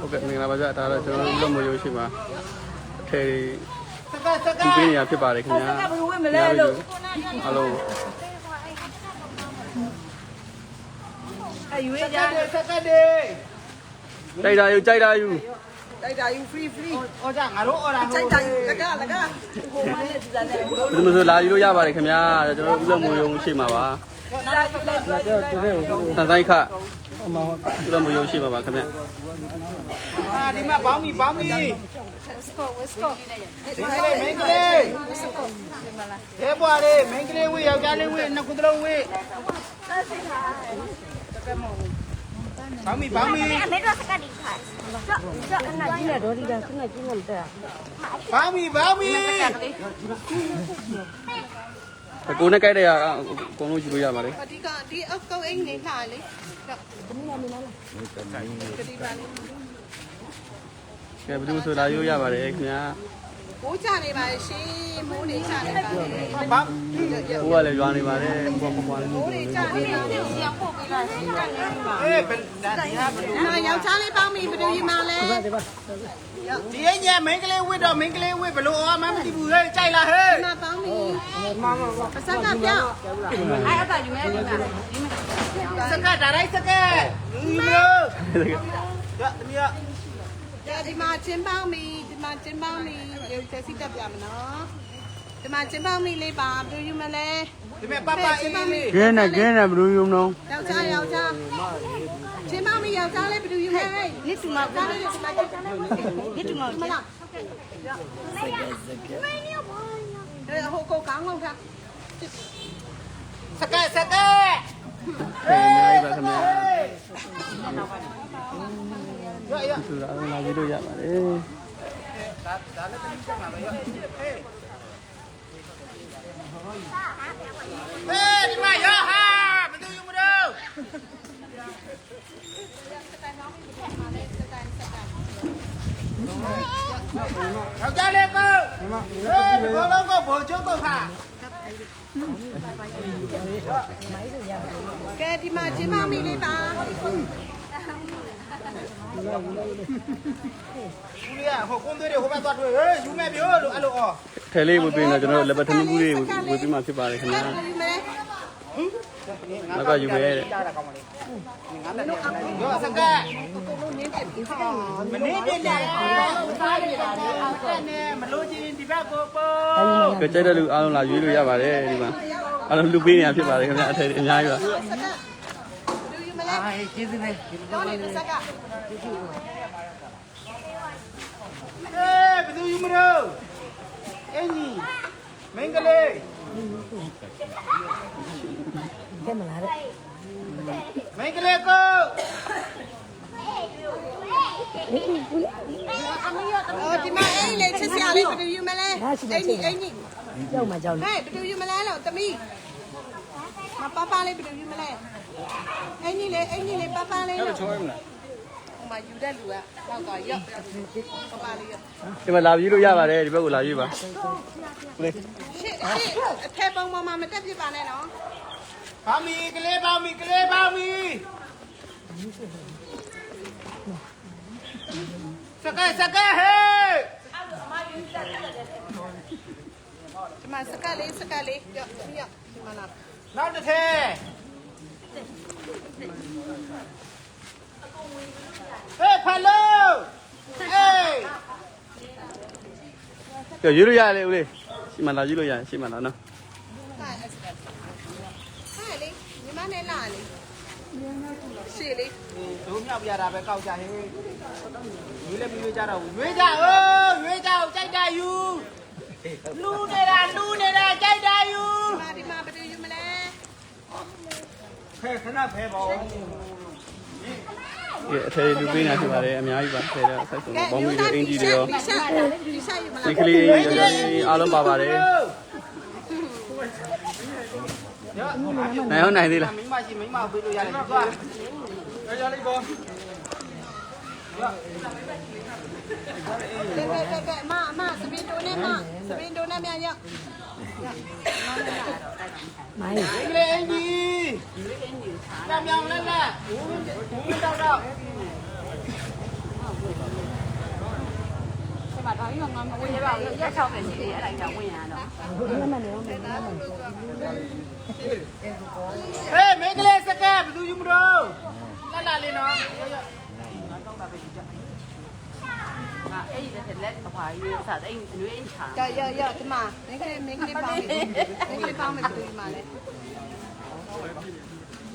ဟုတ်ကဲ့မင်္ဂလာပါဗျာဒါတော့ကျွန်တော်တို့လက်မရိုးရှိမှာအထည်စကစကဒီပေးနေရဖြစ်ပါတယ်ခင်ဗျာစကဘယ်လိုဝင်မလဲလို့အားလုံးအယူရစကကြတဲ့စကတဲ့တိုက်တာယူကြိုက်တာယူတိုက်တာယူ free free ဩကြငါတို့ဩတာတိုက်တာယူလကလကဟိုမှာဒီစားနေဘယ်လိုဆိုလာယူလို့ရပါတယ်ခင်ဗျာကျွန်တော်တို့လက်မရိုးရှိမှာပါလာကြည့်လိုက် အမကုလမယုံရှိပါပါခင်ဗျအာဒီမှာဘောင်းမီဘောင်းမီစကောဝစကောမင်္ဂလာစကောဒေဘွားလေးမင်္ဂလာဝေးယောက်ျားလေးဝေးနှစ်ခုတလုံးဝေးဆက်စိခါတကယ်မဟုတ်ဘောင်းမီဘောင်းမီအမေတို့စကတ်ဒီခါကျောက်ကျောက်အနာကြီးနဲ့ဒေါ်ဒီကစနေကြီးနဲ့တက်ဘောင်းမီဘောင်းမီကိုနဲ့ကြိုက်တဲ့အကုန်လုံးယူလို့ရပါလေအဓိကဒီအုပ်ကုတ်အိမ်နေလှလေ ကဲဘယ်လိုဆိုလာယူရပါတယ်ခင်ဗျာ မိုးချနေပါရှင်မိုးနေချနေပါလေဘောင်းဟိုကလည်းရွာနေပါတယ်ဘွားဘွားလေးမိုးနေချနေပါလေဆီအောင်ပို့ပေးပါရှင်ကနေပါအေးဘယ်ဒါဒီဟာဘယ်နာယောက်ျားလေးပေါင်းပြီဘယ်လိုယူမလဲဒီအညမင်းကလေးဝေးတော့မင်းကလေးဝေးဘလို့ဩမမသိဘူးဟဲ့ကြိုက်လားဟဲ့နာပေါင်းပြီမမမပစကပြောင်းအဲ့အကယူမဲဒီမှာစကဒါရိုက်စကဒီမျိုးရတမီး ဒီမှာချင်းပေါင်းပြီဒီမှာချင်းပေါင်းပြီရုပ်သက်စီတက်ပြမနော်ဒီမှာချင်းပေါင်းပြီလေးပါဘယ်လိုယူမလဲဒီမဲ့ပပအေးလေးကဲနဲ့ကဲနဲ့ဘယ်လိုယူမလို့ယောက်ျားယောက်ျားချင်းပေါင်းပြီယောက်ျားလေးဘယ်လိုယူမလဲဒီတူမှာကားလေးဒီမှာယောက်ျားလေးဒီတူမှာမလားအဲ့ဟိုကိုကောင်းကောင်းထားစကစကဟေးနေပါခင်ဗျာ ရရဆိုတာလာယူလို့ရပါတယ်ဟေးဒီမှာရဟာမတူယူမလို့ယောက်ျားလေးကိုဟေးဘောလုံးကိုဘောချုပ်ကိုခါကဲဒီ မှာချင်းပေါင်းပြီလေးပါဦးလေးကဟိုကွန်သွေးတွေဟိုဘက်သွားတွေ့ဟေးယူမဲ့ပြောလို့အဲ့လိုအော်ထဲလေးဝေးပြီးတော့ကျွန်တော်တို့လက်ပတ်ထမင်းဘူးလေးဝေးပြီးမှဖြစ်ပါတယ်ခင်ဗျာဘယ်လိုယူမလဲနောက်ကယူရဲတဲ့ကြားတာကောင်းပါလေငါလည်းရောစကမနေပြလေစားရတာလေအောက်ကနဲ့မလို့ချင်းဒီဘက်ကိုပေါ်ကဲကြိုက်တဲ့လူအားလုံးလာယူလို့ရပါတယ်ဒီမှာအားလုံးလူပေးနေရဖြစ်ပါတယ်ခင်ဗျာအထည်အများကြီးပါ စကဘယ်လိုယူမလဲအေးကျေးဇူးပဲတော့လေစကအေးဘယ်သူယူမလို့အင်းကြီးမင်္ဂလေးကဲမလားမင်္ဂလေးကိုအော်ဒီမှာအိမ်လေးချစ်စရာလေးဘယ်လိုယူမလဲအိမ်ကြီးအိမ်ကြီးကြောက်မှာကြောက်လေဟဲ့ဘယ်လိုယူမလဲလို့တမီး မပပလေးဘယ်လိုယူမလဲအိမ်ကြီးလေးအိမ်ကြီးလေးပပလေးလို့ချောရမလားဟိုမှာယူတဲ့လူကတော့တော့ရော့ပပလေးရော့ဒီမှာလာယူလို့ရပါတယ်ဒီဘက်ကိုလာယူပါလေရှစ်ရှစ်အထက်ပုံပေါ်မှာမတက်ဖြစ်ပါနဲ့နော်ပါမီကလေးပါမီကလေးပါမီစကဲစကဲဟေးဒီမှာစကတ်လေးစကတ်လေးရော့ရော့ဒီမှာလား နောက်တစ်ထည့်ဟေးဖာလိုအေးကဲယူလို့ရတယ်ဦးလေးရှိမှလာယူလို့ရတယ်ရှိမှလာနော်ဟာအဲ့စကတ်ဟာလေညီမနဲ့လာလေရှေ့လေးတို့မြောက်ပြတာပဲကောက်ကြဟေးရွေးလည်းမရွေးကြတော့ဘူးရွေးကြအိုးရွေးကြအောင်ကြိုက်တာယူလူနေတာလူနေတာကြိုက်တာယူဒီမှာဒီမှာ ဘယ်လိုယူမလဲဖဲခဏဖဲပါဦးကဲအထည်လူပေးနေဖြစ်ပါတယ်အများကြီးပါထည်တော့ဆက်ဆုံးဘောင်းမီတွေအင်ဂျီတွေရောဒီရှာဒီရှာယူမလားဒီကလေးအားလုံးပါပါတယ်ရောနိုင်အောင်နိုင်သေးလားမိမရှိမိမပေးလို့ရတယ်သွားရရလေးပေါ် ကဲကဲကဲကဲအမအမစပင်တိုနဲ့မစပင်တိုနဲ့မြန်ရောက်မိုင်းအင်္ဂလိပ်အင်ကြီးတမြောင်လက်လက်ဘူးဘူးတောက်တော့ဒီမှာဒါကြီးကငါမဝင်ရပါဘူးရက်ချောက်ပဲရှိသေးတယ်အဲ့ဒါကြီးကဝင်ရတော့မမနေမနေဟေးမင်္ဂလိပ်စကဲဘယ်သူယူမလို့လက်လက်လေးနော် အဲ့ဒီတဲ့လက်အဖွားကြီးစားတဲ့ရွေးချာရရရဒီမှာမင်းကလေးမင်းကလေးပေါင်းမယ်မင်းကလေးပေါင်းမယ်ဘယ်သူဒီမှာလဲ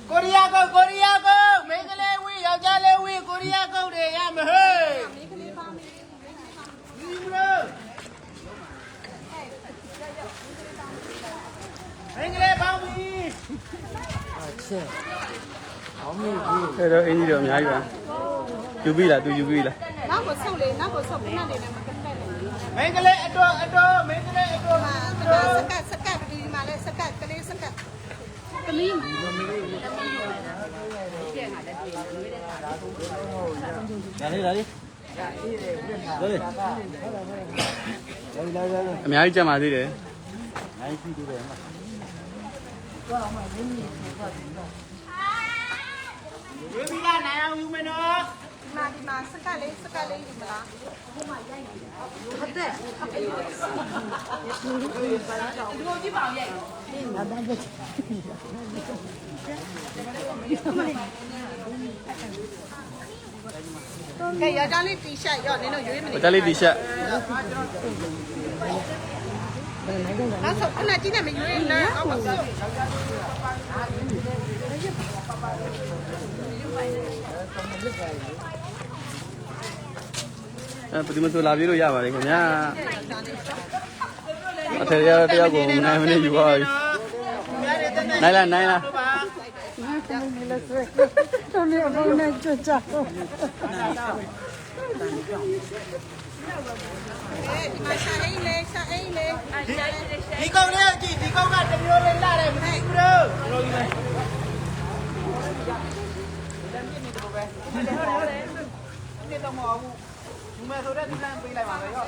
ကိုရီးယားကုတ်ကိုရီးယားကုတ်မင်းကလေးဝီယောက်ျားလေးဝီကိုရီးယားကုတ်တွေရမဟေးမင်းကလေးပေါင်းမယ်ယူမလို့မင်းကလေးပေါင်းပြီအဲ့တော့အင်းကြီးတော့အများကြီးပါယူပြီလားသူယူပြီလားနော က်ကိုဆုပ်လေနောက်ကိုဆုပ်ခဏနေနဲ့မကက်တဲ့လေဒီမင်းကလေးအတော်အတော်မင်းကလေးအတော်မှာဒီမှာစကတ်စကတ်ဘယ်သူဒီမှာလဲစကတ်ကလေးစကတ်သမီးလာလေလာလေလာလေအများကြီးကြက်ပါသေးတယ်နိုင်ပြီတူတယ်မှာဝေးပြီလားနိုင်အောင်ယူမယ်နော် ဒီမှာဒီမှာစကတ်လေးစကတ်လေးဒီမလားကဲရကြလေးတီရှပ်ရောနင်တို့ရွေးမနေ။ဒါလေးတီရှပ်နောက်ဆုံးခဏကြည့်နေမရွေးနဲ့အောက်မှာဆုပ် အဲဘယ်သူမှဆိုလာပြေးလို့ရပါတယ်ခင်ဗျာအထက်ရတယောက်ကိုမနိုင်မနေယူပါဘူးနိုင်လားနိုင်လားဒီမှာရှာအိမ်လေးရှာအိမ်လေးဒီကောင်လေးကြည့်ဒီကောင်ကတမျိုးလေးလာတယ်မသိဘူးလို့တော်ကြီးပဲနေတော့မဟုတ်ဘူး ဒီမဲ့ဆိုတဲ့ဒီလမ်းပေးလိုက်ပါမယ်ရော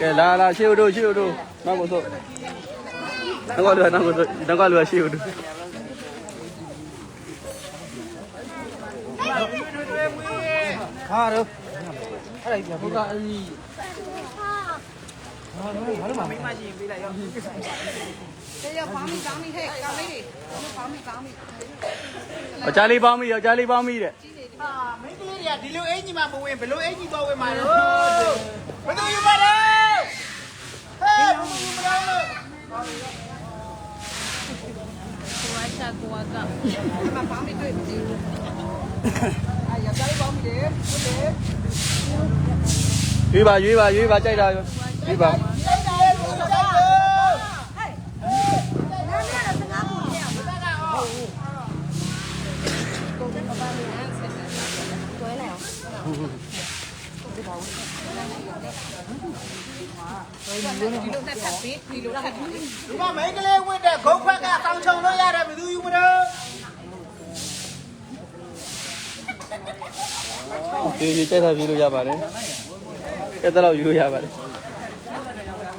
ကဲလာလာရှေ့ဦးတို့ရှေ့ဦးတို့နောက်ကိုဆိုနောက်ကလူနောက်ကိုဆိုနောက်ကလူရှေ့ဦးတို့ခါတော့အဲ့ဒါဘုကအီး ဘာလို့မမရှိရင်ပေးလိုက်ရော။ဒါရပါမီကောင်းပြီဟဲ့ကောင်းလေးတွေ။ဘာမီကောင်းပြီ။ယောက်ျားလေးပေါင်းပြီယောက်ျားလေးပေါင်းပြီတဲ့။အာမိန်းကလေးတွေကဒီလိုအင်ကြီးမှမဝင်ဘလို့အင်ကြီးတော့ဝင်မှာတော့။ဘယ်သူယူပါလဲ။ဟဲ့ဘယ်သူယူပါလဲ။ကွာချာကွာကမပါမီတွေ့ပြီအာရကြိုက်ပါမီလေဟုတ်တယ်ရွေးပါရွေးပါရွေးပါကြိုက်တာရော ပါတိုက်တာရဲ့လူတိုက်တယ်ဒီလိုနဲ့ထပ်ပြီးဒီလိုထပ်ပြီးဒီမှာမိန်းကလေးဝတ်တဲ့ဂုတ်ဖက်ကဆောင်းချုံလို့ရတယ်ဘယ်သူယူမလို့ဒီဒီကြိုက်တာပြေးလို့ရပါတယ်ကဲတော့ယူလို့ရပါတယ်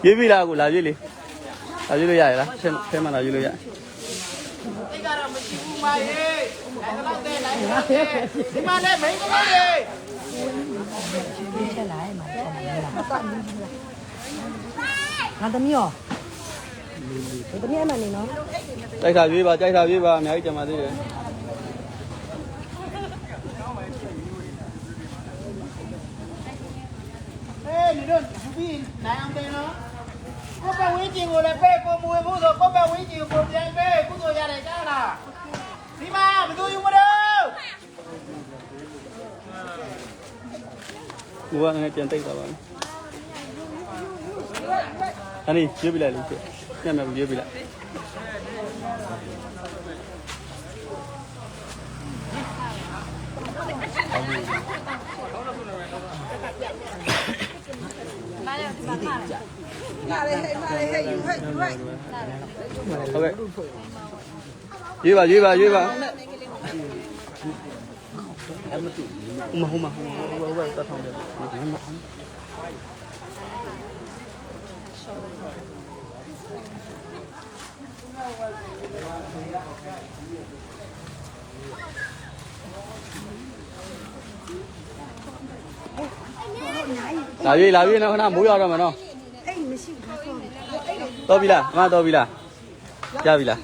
ရွေးပြီလားကိုလာရွေးလေလာရွေးလို့ရရလားဆဲဆဲမှလာရွေးလို့ရတိတ်ကတော့မရှိဘူးမရေလိုက်တော့တဲ့လိုက်တော့တဲ့ဒီမှာလည်းမိန်းကလေးတွေငါသမီးရောဒီသမီးအမှန်နေနော်ကြိုက်တာရွေးပါကြိုက်တာရွေးပါအများကြီးကြံပါသေးတယ်ဟေး你တို့ယူပြီးနိုင်အောင်တင်နော် ကိုယ့်ဘဝင်းကျင်ကိုလည်းပဲကိုမွေဖို့ဆိုကိုယ့်ဘဝင်းကျင်ကိုပြန်ပဲကုသိုလ်ရတယ်ကြားလားဒီမှာဘယ်သူယူမလို့ကိုကလည်းပြန်တိတ်သွားပါမယ်။အဲ့ဒီရွေးပြလိုက်လို့ဖြစ်။ညံ့ညံ့ရွေးပြလိုက်။ မာလေဟဲ့မာလေ ဟဲ့ယူဟဲ့ယူဟဲ့ဟုတ်ကဲ့ရွေးပါရွေးပါရွေးပါဟိုမဟိုမဟိုမဟိုဘက်တတ်ထောင်း တော်ပြီလားအမတော်ပြီလားရပြီလား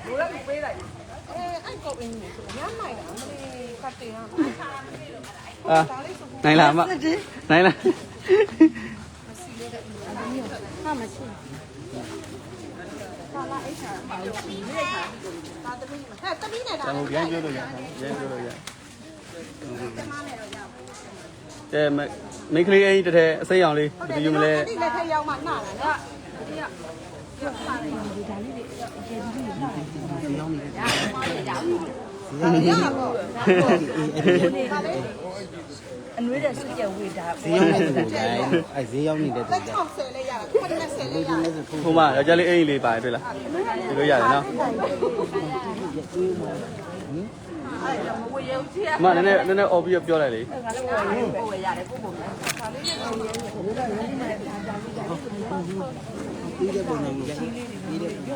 အဲအဲ့ကောင်းနေဆိုရမ်းမိုက်တာမလေးဖတ်တယ်ဟာအာနိုင်လားအမနိုင်လားဟာမရှိဟာလာအိတ်ချာပါလို့ဒီနေ့ခါတာတမီးဟဲ့တမီးနဲ့တာကျွန်တော်ပြန်ပြောလို့ရပြန်ပြောလို့ရ တမနဲ့တော့ရကဲမိန်းကလေးအင်းတစ်ထဲအစိမ်းအောင်လေးဘယ်သူယူမလဲဒီလက်ထက်ရောက်မှနှာလာနော်ရပါဘောအနွေးတဲ့စွကြဝေတာဈေးရောက်နေတဲ့တိုင်အဲဈေးရောက်နေတဲ့လက်တိုင်60လဲရတာခွက်20လဲရတာဟိုမှာယောက်ျားလေးအင်းလေးပါတယ်တွေ့လားဒီလိုရတယ်နော် အမနည်းနည်းနည်းနည်းအော်ပြီးပြောလိုက်လေပြီးတဲ့ပုံစံမျိုးပြီးတဲ့ပုံစံ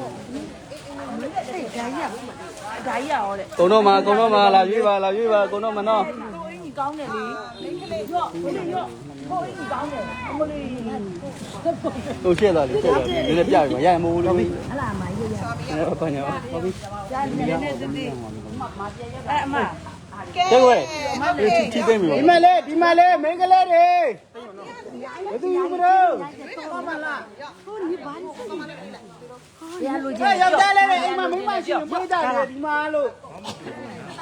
ဒါကြီးရောတဲ့ကုံတော့မှာကုံတော့မှာလာရွေးပါလာရွေးပါကုံတော့မှာနော်ကိုအင်းကြီးကောင်းတယ်လေရော့ဘယ်လိုရော့ကိုအင်းကြီးကောင်းတယ်အမလေး ဟိုရှက်သွားလေရှက်သွားလေနည်းနည်းပြပြီရရင်မိုးလို့ပြီဟလာမရရနည်းဘာညာဟုတ်ပြီဒါနဲ့နဲ့တည်းအဲအမကဲကျဲွယ်ဒီထိထိသိမ့်ပြီဒီမှာလေဒီမှာလေမင်းကလေးတွေဘယ်သူယူမလို့ရလိုချအဲင်ယောက်ျားလေးတွေအိမ်မှာမိန်းမရှိရင်ပြေးကြတယ်ဒီမှာလို့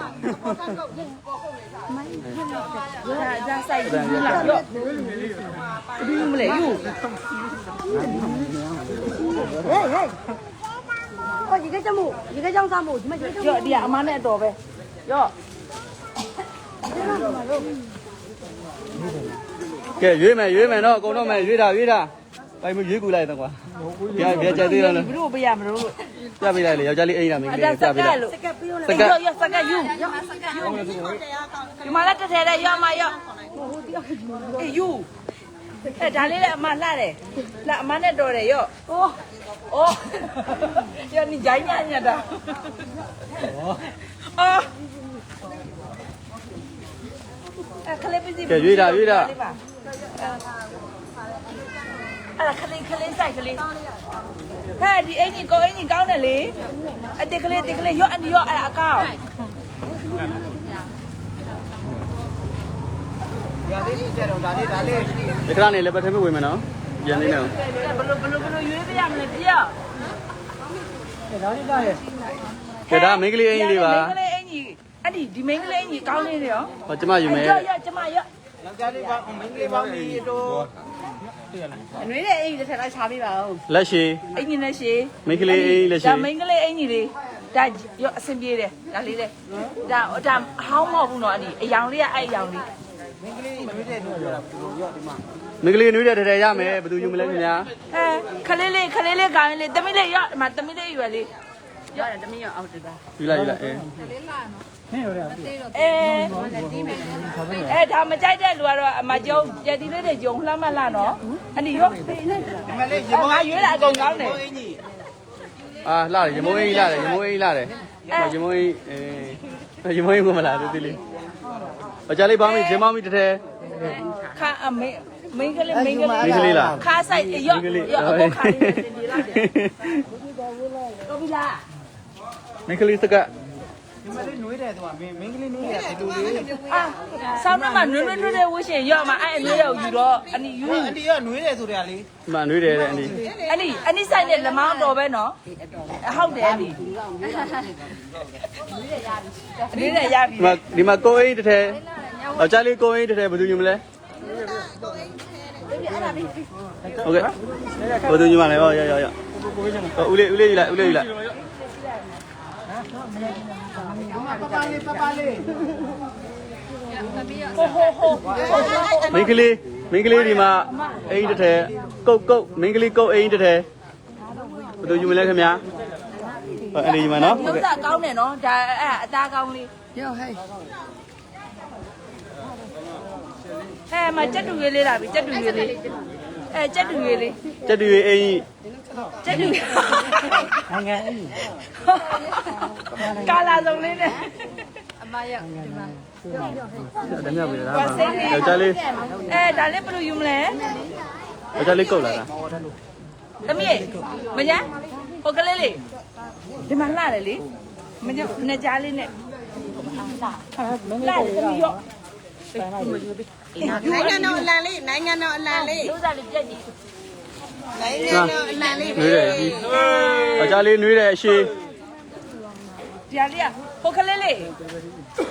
ဒါဒါဆိုင်ကြီးလာတော့ဘူးမလဲယူဟေးဟေးအော်ဒီကကြမို့ဒီကကြောင်းစားမို့ဒီမှာကျတော့ဒီကအမနဲ့အတော်ပဲရော့ကဲရွေးမယ်ရွေးမယ်နော်အကုန်လုံးမယ်ရွေးတာရွေးတာ ပိုင်မရွေးကူလိုက်တော့ကွာပြပြကြသေးတယ်နော်ဘလို့ပေးရမလို့ပြပေးလိုက်လေယောက်ျားလေးအိမ်တာမိန်းကအလေးတက်ပြစကပေးလိုက်လို့စကရော့ရော့စကယူဒီမှာလက်တစ်ထဲတဲ့ရော့မရော့အေးယူအဲဒါလေးလည်းအမလှတယ်လှအမနဲ့တော်တယ်ရော့အိုးအိုးရော့你ဂျိုင်းညာညာတာအော်အခလေးပစီ အဲ့ဒါခလေးခလေးစိုက်ကလေးဟဲ့ဒီအင်ကြီးကိုအင်ကြီးကောင်းတယ်လေအတစ်ကလေးတစ်ကလေးရော့အန်ရော့အဲ့အကောက်ရသေးတယ်ကြတော့ဒါလေးဒါလေးဒီခဏနေလည်းပတ်ထဲမဝင်မယ်နော်ပြန်နေနော်ဘလို့ဘလို့ဘလို့ရွေးပြရမလဲပြောဒါလေးဒါရဲ့ကဲဒါမိန်းကလေးအိမ်လေးပါမင်းကလေးအင်ကြီးအဲ့ဒီဒီမင်းကလေးအင်ကြီးကောင်းနေတယ်ရောဟောကျမယူမယ်ရော့ရော့ကျမရော့ယောက်ျားလေးပါမင်းလေးပါမီတော့ အနွေးတဲ့အင်ကြီးတစ်ထက်လိုက်ချပေးပါဦးလက်ရှိအင်ကြီးနဲ့ရှေမိန်းကလေးအိမ်လက်ရှိဒါမင်းကလေးအင်ကြီးလေးဒါရော့အဆင်ပြေတယ်ဒါလေးလေဒါဒါဟောင်းမဟုတ်ဘူးနော်အဲ့ဒီအယောင်လေးကအဲ့အယောင်လေးမင်းကလေးမွေးတဲ့လူပြောတာပြောဒီမှာမိန်းကလေးနွေးတဲ့ထဲရမယ်ဘယ်သူယူမလဲခင်ဗျာအဲခလေးလေးခလေးလေးကောင်းလေးတမီးလေးရော့ဒီမှာတမီးလေးရွယ်လေးရော့တယ်တမီးရော့အောက်တတာယူလိုက်ယူလိုက်အေး အဲအဲဒါမကြိုက်တဲ့လူကတော့အမကျုံကြက်တီလေးတွေဂျုံလှမ်းမလှနော်အဲ့ဒီရော့ဒီမှာလေးရေမောငါရွေးတာအကုန်ကောင်းတယ်အင်းကြီးအာလှတယ်ရမိုးအိမ်လှတယ်ရမိုးအိမ်လှတယ်ရမိုးအိမ်အေးရမိုးအိမ်ကမလာသေးသေးလေးအကြလေးပေါင်းပြီဂျင်းပေါင်းပြီတစ်ထဲခါအမေမင်းကလေးမင်းကမိန်းကလေးလေးလားခါဆိုင်ရော့မိန်းကလေးရော့အကုန်ခါလေးတင်ပြလိုက်တယ်တော်ပြီလားမိန်းကလေးစက ဒီမှာလေးနွေးတယ်ဆိုတာမင်းမင်းကလေးနွေးတယ်ဒီလိုလေးအာဆောင်းနှမနွေးနွေးနွေးတဲ့ဝှရှင်ရော့မှာအဲ့အနွေးရောက်ယူတော့အနီယူအန်တီကနွေးတယ်ဆိုတဲ့အလေးဒီမှာနွေးတယ်တဲ့အန်ဒီအနီအနီဆိုင်နဲ့လမောင်းတော်ပဲနော်ဟုတ်တယ်အနီအနီနဲ့ရပြီဒီမှာဒီမှာကိုအိမ်တစ်ထဲအကြလေးကိုအိမ်တစ်ထဲဘယ်သူယူမလဲဟုတ်ကဲ့ဘယ်သူယူမလဲဟောရရရဦးလေးဦးလေးယူလိုက်ဦးလေးယူလိုက် ပပလေးပပလေးဟိုဟိုဟိုမိန်းကလေးမိန်းကလေးဒီမှာအိမ်တစ်ထဲကုတ်ကုတ်မိန်းကလေးကုတ်အိမ်တစ်ထဲဘယ်သူယူမလဲခင်ဗျာဟောအဲ့ဒီယူမနော်ဟုတ်မျိုးကဲ့စားကောင်းတယ်နော်ဒါအဲ့အသားကောင်းလေး要嘿，ဟဲ့မကြက်တူရေးလေးလာပြီကြက်တူရေးလေး အဲကြက်တူရေးလေးကျက်တူရေးအင်းကြီးကြက်တူနိုင်ငံအင်းကာလာစုံလေးနဲ့တမ်းမြောက်ပြီလားယောက်ျားလေးအဲဒါလေးဘယ်လိုယူမလဲယောက်ျားလေးကုတ်လာတာသမီးမညာဟိုကလေးလေးဒီမှာလှတယ်လေမညာနှစ်ကြားလေးနဲ့လှတယ်သမီးရော နိုင်ငံတော်အလံလေးနိုင်ငံတော်အလံလေးလို့စားလေးပြက်ကြည့်နိုင်ငံတော်အလံလေးနှွေးတယ်ကြီးယောက်ျားလေးနှွေးတယ်အရှိဒီဟာလေးဟိုကလေးလေး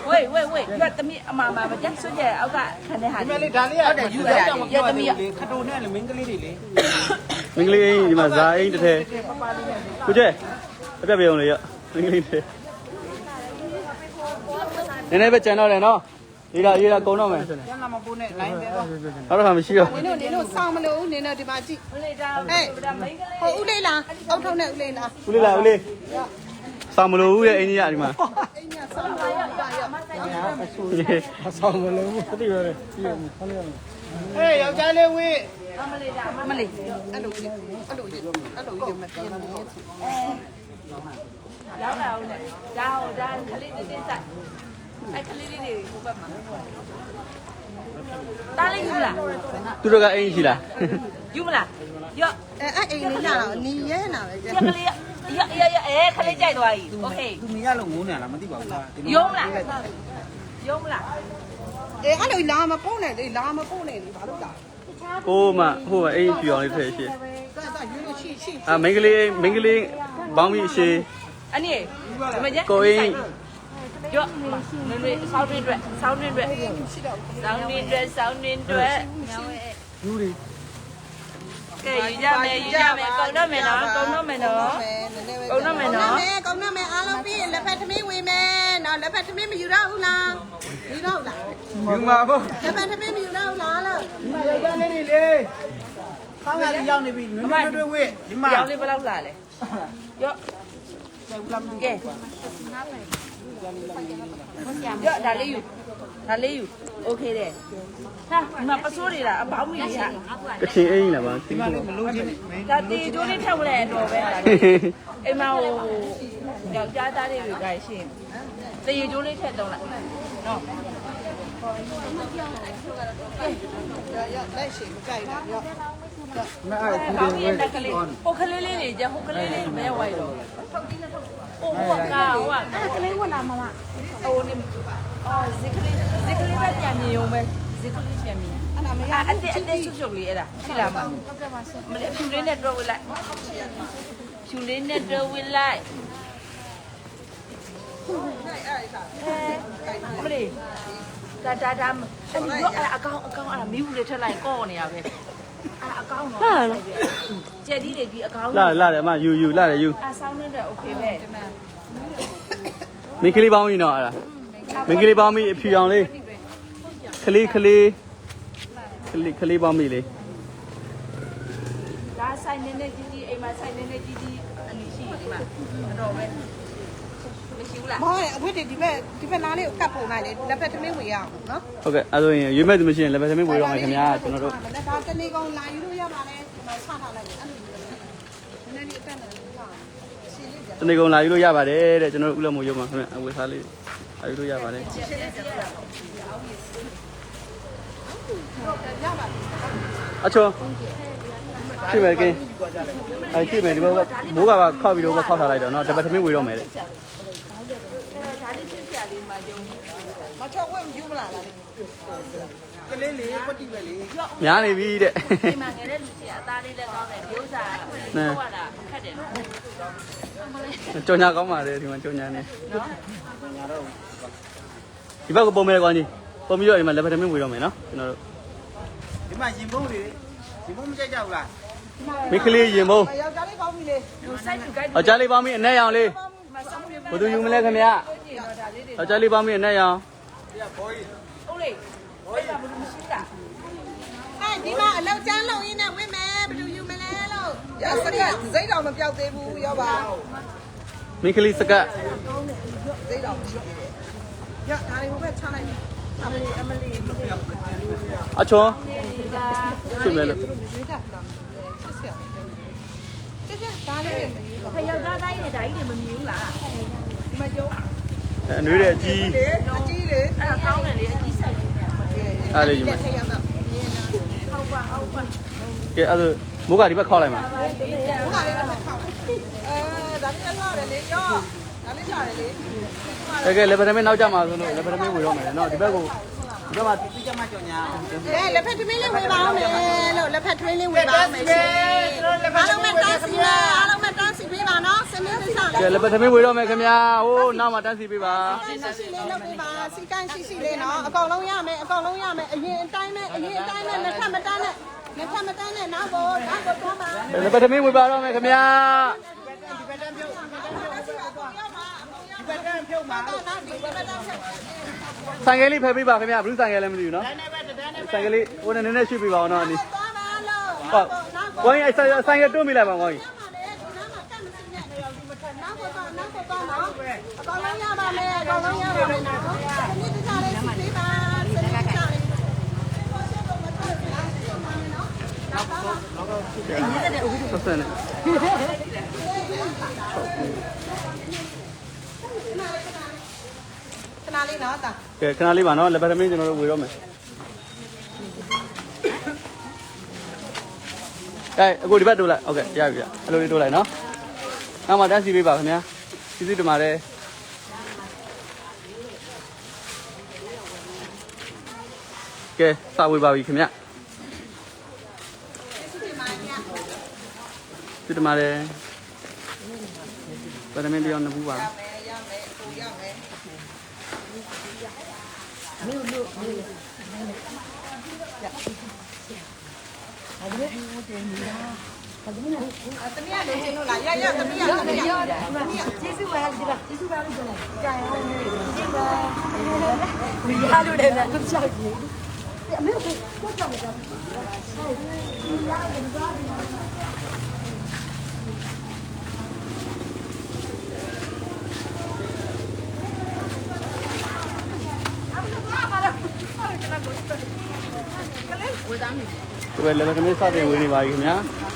ဝေးဝေးဝေးပြသမီးအမမမကြဆွကြအောက်ကခံတဲ့ဟာဒီလေးမဲ့လေးဒါလေးကဟုတ်တယ်ယူတာကြောင့်မပြောသေးဘူးလေခတိုနဲ့လေမင်းကလေးတွေလေမင်္ဂလေးအင်းကြီးဒီမှာဇာအင်းတစ်ထည်ကိုကျဲအပြတ်ပြအောင်လေရမင်္ဂလေးတစ်နည်းနည်းပဲကြံတော့တယ်နော် ရေးတာရေးတာကုံတော့မယ်ကျန်လာမပိုးနဲ့လိုင်းပဲတော့နောက်တော့မှမရှိတော့နင်တို့နင်တို့စောင်းမလို့နင်တို့ဒီမှာကြည့်ဦးလေးဒါဟဲ့ဒါမိန်းကလေးဟိုဦးလေးလားအောက်ထုံးနဲ့ဦးလေးလားဦးလေးလာဦးလေးစာမလို့ဦးရဲ့အင်းကြီးကဒီမှာအိမ်ညစောင်းပါရပါရအဆောင်မလို့ဘူးတိရတယ်ပြီးရမယ်ခလေးရမယ်ဟေးယောက်ျားလေးဝေးမလေးဒါမလေးအဲ့လိုကြီးအဲ့လိုကြီးအဲ့လိုကြီးမပြောင်းဘူးရောက်လာဦးနဲ့ဒါဟိုဒါခလေးတင်းတင်းဆိုင် အဲ့ခလေးလေးတွေဟိုဘက်မှာတားလေးယူလား သူတို့ကအင်းကြီးရှိလား ယူမလားရော့ အဲအဲ့အိမ်လေးလာတော့နီးရဲနာပဲကြ ရကလေးရရရအဲခလေးကြိုက်သွားပြီโอเค သူမရလို့ငိုးနေလားမသိပါဘူးလား ယုံမလားယုံမလား အေးအဲ့လိုလာမပို့နဲ့လေလာမပို့နဲ့လေဘာလို့လာ ကိုမဟိုကအင်းကြီးပြအောင်လေးထည့်ရှိ ကဲတော့ယူလို့ရှိရှိ အာမင်္ဂလေးမင်္ဂလေးဘောင်းပြီးအရှိ အနည်းဒီမကျ ကိုအင်း ရော့နွေဆောင်းတွင်းအတွက်ဆောင်းတွင်းအတွက်ဆောင်းတွင်းအတွက်ဆောင်းတွင်းအတွက်ယူရီကဲယူကြမယ်ယူကြမယ်ကုန်တော့မယ်နော်ကုန်တော့မယ်နော်ကုန်းတော့မယ်နော်ကုန်းတော့မယ်အားလုံးပြီးရင်လက်ဖက်သမီးဝင်မယ်နော်လက်ဖက်သမီးမယူတော့ဘူးလားယူတော့လားယူမှာပေါ့လက်ဖက်သမီးမယူတော့ဘူးလားလို့ယောက်ျားလေးတွေလေခေါင်းကလေးရောက်နေပြီနွေးနွေးတွေဝေးဒီမှာပြောင်းလေးဘယ်လောက်လာလဲရော့ကဲ ရော့ဒါလေးယူဒါလေးယူโอเคတဲ့ဟာဒီမှာပစိုးတွေလားအပေါင်းမီလေးဟာ ကချင်အင်းကြီးလားဗျာ ဒီမှာလေးမလို့ချင်းမင်း ဒါတီကျိုးလေးထက်မလဲအတော်ပဲဒါအိမ်မဟိုယောက်ျားသားလေးတွေကရှင်တီကျိုးလေးထက်တော့လားနော် လက်ရှိမကြိုက်ဘူးရော မအဲ့အဲပေါင်းပြီးတက်ကလေးဟိုကလေးလေးတွေကြဟိုကလေးလေးမဲဝိုက်တော့ဟိုဟိုကဟိုကကလေးဝင်လာမလားဟိုနေအော်ဇစ်ကလေးဇစ်ကလေးပဲပြန်မြင်ုံပဲဇစ်ကလေးပြန်မြင်အဲ့ဒါမရအဲ့အတက်အတက်ဆုပ်ဆုပ်လေးအဲ့ဒါရှိလားမမလေးဖြူလေးနဲ့တွဲဝင်လိုက်ဖြူလေးနဲ့တွဲဝင်လိုက်မလေးဒါဒါဒါအဲ့ဒီရောအကောင်အကောင်အဲ့ဒါမီးဘူးလေးထက်လိုက်ကော့နေရပဲ အဲ့အကောင်းတော့ကျက်ကြီးတွေကြီးအကောင်းလာတယ်လာတယ်အမယူယူလာတယ်ယူအဆောင်းနဲ့တော့ okay ပဲမင်းကလေးပေါင်းရင်တော့အဲ့ဒါမင်းကလေးပေါင်းပြီအဖြူအောင်လေးကလေးကလေးကလေးကလေးပေါင်းပြီလေဒါဆိုင်နေနေကြီးကြီးအိမ်မှာဆိုင်နေနေကြီးကြီးအနီရှိအိမ်မှာတော့ပဲ မရှိဘူးလား မောရဲ့အဝတ်တွေဒီဘက်ဒီဘက်နားလေးကိုကတ်ပုံလိုက်လေလက်ဖက်သမီးဝင်ရအောင်နော် ဟုတ်ကဲ့အဲ့ဆိုရင်ရွေးမဲ့သူမရှိရင်လည်းပဲသမီးဝေတော့မယ်ခင်ဗျာကျွန်တော်တို့ ဒါတနေ့ကောင်လာယူလို့ရပါတယ်ဒီမှာဆထားလိုက်အဲ့လိုနည်းနည်းအတက်နေလို့ရှင်းလေးကြ တနေ့ကုန်လာယူလို့ရပါတယ်တဲ့ကျွန်တော်တို့ဥလမို့ရုံမှာခင်ဗျအဝေစားလေးလာယူလို့ရပါတယ်အချောရှိမယ်ကင်းအဲ့ရှိမယ်ဒီဘက်ကမိုးကပါခောက်ပြီးတော့ခောက်ထားလိုက်တော့เนาะတပတ်သမီးဝေတော့မယ်တဲ့ ချက်ဝဲမယူမလားလားကလေးလေးပတ်တိပဲလေများနေပြီတဲ့ဒီမှာငယ်တဲ့လူကြီးအသားလေးလည်းကောင်းတယ်မျိုးစားဟုတ်ပါလားခက်တယ်နော်ကြောညာကောင်းပါလေဒီမှာကြောညာနေနော်ကြောညာတော့ဒီဘက်ကပုံမဲကောင်းကြီးပုံပြီးတော့ဒီမှာလက်ဖက်သမင်းဝေတော့မယ်နော်ကျွန်တော်တို့ဒီမှာရင်မုံတွေရင်မုံမကြိုက်ကြဘူးလားမိခလေးရင်မုံယောက်ျားလေးကောင်းပြီလေစိုက်သူကိုက်ယောက်ျားလေးပေါင်းပြီအနဲ့ရောင်လေးဘယ်သူယူမလဲခင်ဗျာယောက်ျားလေးပေါင်းပြီအနဲ့ရောင် ဟုတ်လေအဲ့ဒါဘယ်လိုမရှိတာအဲဒီမှာအလောက်ကျန်းလုံရင်းနဲ့ဝင်မယ်ဘယ်လိုယူမလဲလို့ရစကစိတ်တော်မပြောက်သေးဘူးရောပါမိခလေးစကတ်စိတ်တော်မရှိသေးတယ်ရဒါလေးဟိုဘက်ချလိုက်အချောဆွေမယ်လို့ကျကျဒါလေးဖယောက်သားတိုင်းနဲ့ဒါကြီးတွေမမြင်ဘူးလား အနွေးတဲ့အကြီးအကြီးလေအဲ့ဒါကောင်းတယ်လေအကြီးဆိုင်နေတယ်အားလေးယူမယ်ထည့်ရတော့ဟုတ်ပါဟုတ်ပါကဲအဲ့ဒါမိုးကဒီဘက်ခောက်လိုက်ပါဘုရားလေးတော့ထောက်အဲဒါလေးတော့တယ်လေရောဒါလေးကြားတယ်လေတကယ်လေဗဒမင်းနောက်ကြမှာဆိုလို့လေဗဒမင်းဝေတော့မယ်နော်ဒီဘက်ကို ဒီဘက်မှာပြီးကြမှာကြော်ညာအဲလက်ဖက်သမီးလေးဝေပါအောင်မယ်လို့လက်ဖက်ထွေးလေးဝေပါအောင်မယ်ရှင်အားလုံးမဲ့တားစီပါအားလုံးမဲ့တားစီပေးပါနော်စမင်းသစ္စာကဲလေဗဒမင်းဝေတော့မယ်ခင်ဗျာဟိုးနောက်မှာတန်းစီပေးပါရှိရှိလေးလုပ်ပေးပါစီကိုင်းရှိရှိလေးနော်အကောင်လုံးရမယ်အကောင်လုံးရမယ်အရင်အတိုင်းနဲ့အရင်အတိုင်းနဲ့လက်ထပ်မတန်းနဲ့လက်ထပ်မတန်းနဲ့နောက်ကိုနောက်ကိုသွားပါလေဗဒမင်းဝေပါတော့မယ်ခင်ဗျာဒီဘက်တန်းပြုတ်ဒီဘက်တန်း ပြုတ်မှာနောက်ဒီဘက်တော့ဆက်ဆိုင်ကလေးဖယ်ပေးပါခင်ဗျာဘလူးဆိုင်ကလည်းမသိဘူးနော်တန်းနဲ့ပဲတန်းနဲ့ပဲဆိုင်ကလေးဟိုနည်းနည်းရွှေ့ပေးပါအောင်နော်အနီးသွားပါလို့ဟုတ်ဝိုင်းအဲ့ဆိုင်ဆိုင်ကတွန်းမိလိုက်ပါဝိုင်းနောက်ကိုသွားနောက်ကိုသွားနော်အကောင်လုံးရပါမယ်အကောင်လုံးရပါမယ်နော်စနစ်တကျလေးစီပေးပါစနစ်တကျလေးဆက်ဆက်နေ ခဏလေးနော်တာကဲခဏလေးပါနော်လက်ဗရမင်းကျွန်တော်တို့ဝေတော့မယ်ကဲအခုဒီဘက်တို့လိုက်ဟုတ်ကဲ့ရပြီဗျအဲ့လိုလေးတို့လိုက်နော်နောက်မှတက်စီပေးပါခင်ဗျာစီစီတင်ပါတယ်ကဲစာဝေပါပြီခင်ဗျာစီတင်ပါတယ်ဗရမင်းပြောင်းနှစ်ဘူးပါလား တမီးရလေချင်းလို့လားရရတမီးရတမီးရ ကျေးဇူးပါ ဒီပါကျေးဇူးပါလို့ပြောလိုက်ကြာရောနေကျေးဇူးပါဒီရလို့လည်းတော့ကြောက်ကြည့်အမေကိုကြောက်ကြတယ်ဒီဘက်လည်းခမင်းစတင်ဝေးနေပါပြီခင်ဗျာ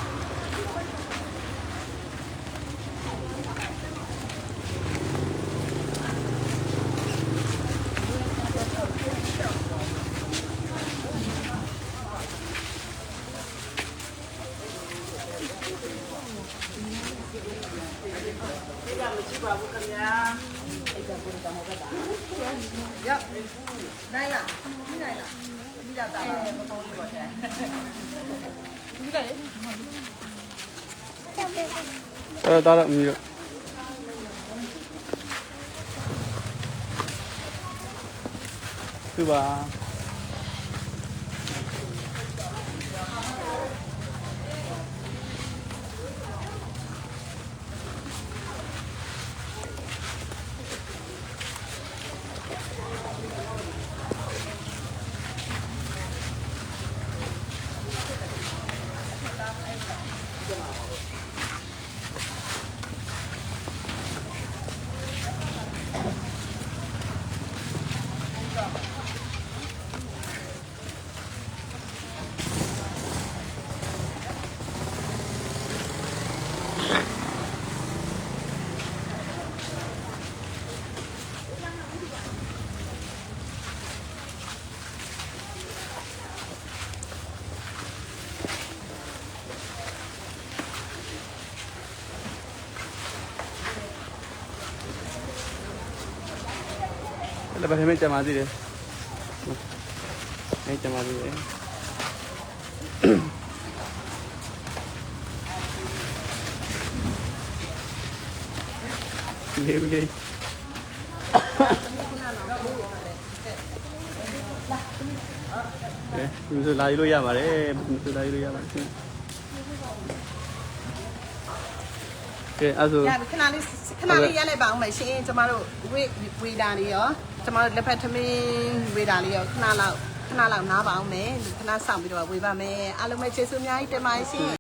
အဲဒါတော့မြည်တော့သူပါ လည်းပဲခမင်းကြမှာသေးတယ်အဲကြမှာသေးတယ်လေးလေးအဲသူလာယူလို့ရပါတယ်သူလာယူလို့ရပါတယ်ကဲအဲ့ဆိုရခဏလေးခဏလေးရလိုက်ပါအောင်မယ်ရှင်ကျမတို့ဝေဝေတာလေးရော ကျမတို့လက်ဖက်သမင်းဝေတာလေးရောခဏလောက်ခဏလောက်နားပါအောင်မယ်ခဏဆောင်ပြီးတော့ဝေပါမယ်အားလုံးပဲကျေးဇူးအများကြီးတင်ပါတယ်ရှင်